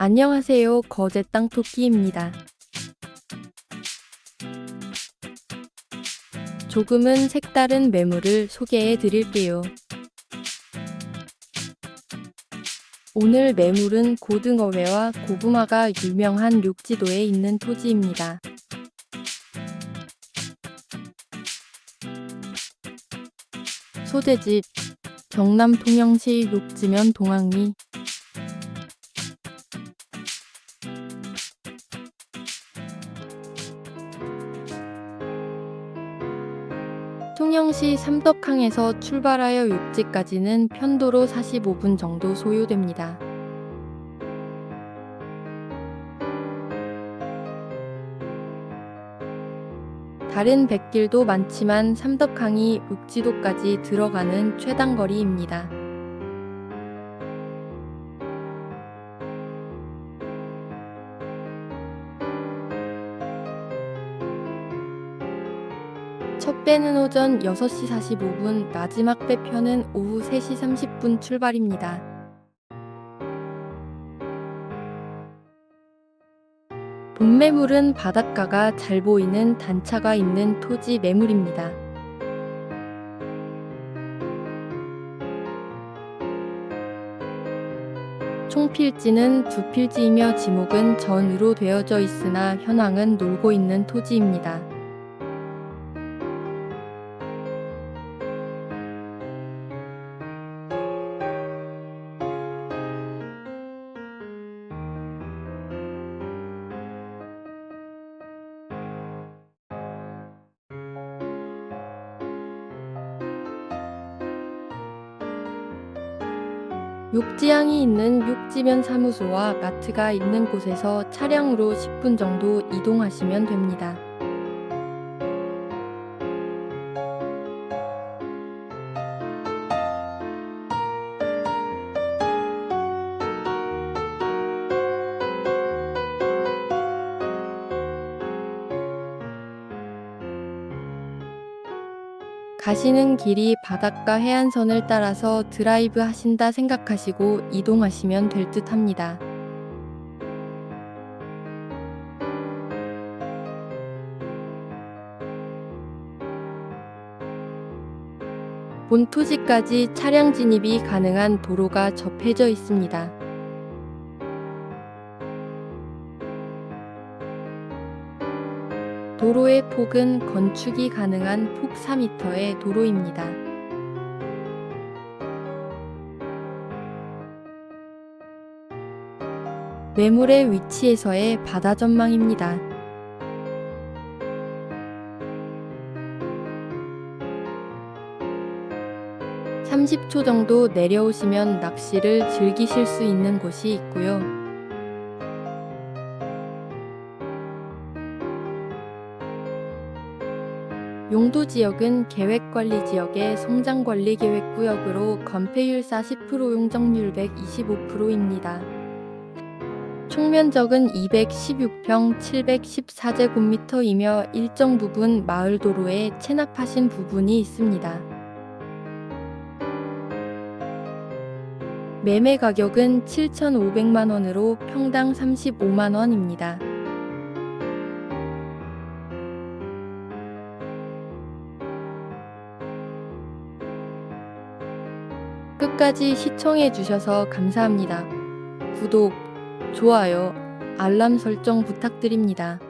안녕하세요. 거제 땅 토끼입니다. 조금은 색다른 매물을 소개해 드릴게요. 오늘 매물은 고등어회와 고구마가 유명한 욕지도에 있는 토지입니다. 소재집 경남 통영시 욕지면 동항리 통영시 삼덕항에서 출발하여 육지까지는 편도로 45분 정도 소요됩니다. 다른 백길도 많지만 삼덕항이 육지도까지 들어가는 최단거리입니다. 첫 배는 오전 6시 45분, 마지막 배편은 오후 3시 30분 출발입니다. 본매물은 바닷가가 잘 보이는 단차가 있는 토지 매물입니다. 총 필지는 두 필지이며 지목은 전으로 되어져 있으나 현황은 놀고 있는 토지입니다. 육지항이 있는 육지면 사무소와 마트가 있는 곳에서 차량으로 10분 정도 이동하시면 됩니다. 가시는 길이 바닷가 해안선을 따라서 드라이브 하신다 생각하시고 이동하시면 될 듯 합니다. 본토지까지 차량 진입이 가능한 도로가 접해져 있습니다. 도로의 폭은 건축이 가능한 폭 4m의 도로입니다. 매물의 위치에서의 바다 전망입니다. (30초) 정도 내려오시면 낚시를 즐기실 수 있는 곳이 있고요. 용도 지역은 계획관리 지역의 성장관리 계획구역으로 건폐율 40% 용적률 125%입니다. 총면적은 216평 714제곱미터이며 일정 부분 마을 도로에 체납하신 부분이 있습니다. 매매 가격은 7,500만원으로 평당 35만원입니다. 끝까지 시청해 주셔서 감사합니다. 구독, 좋아요, 알람 설정 부탁드립니다.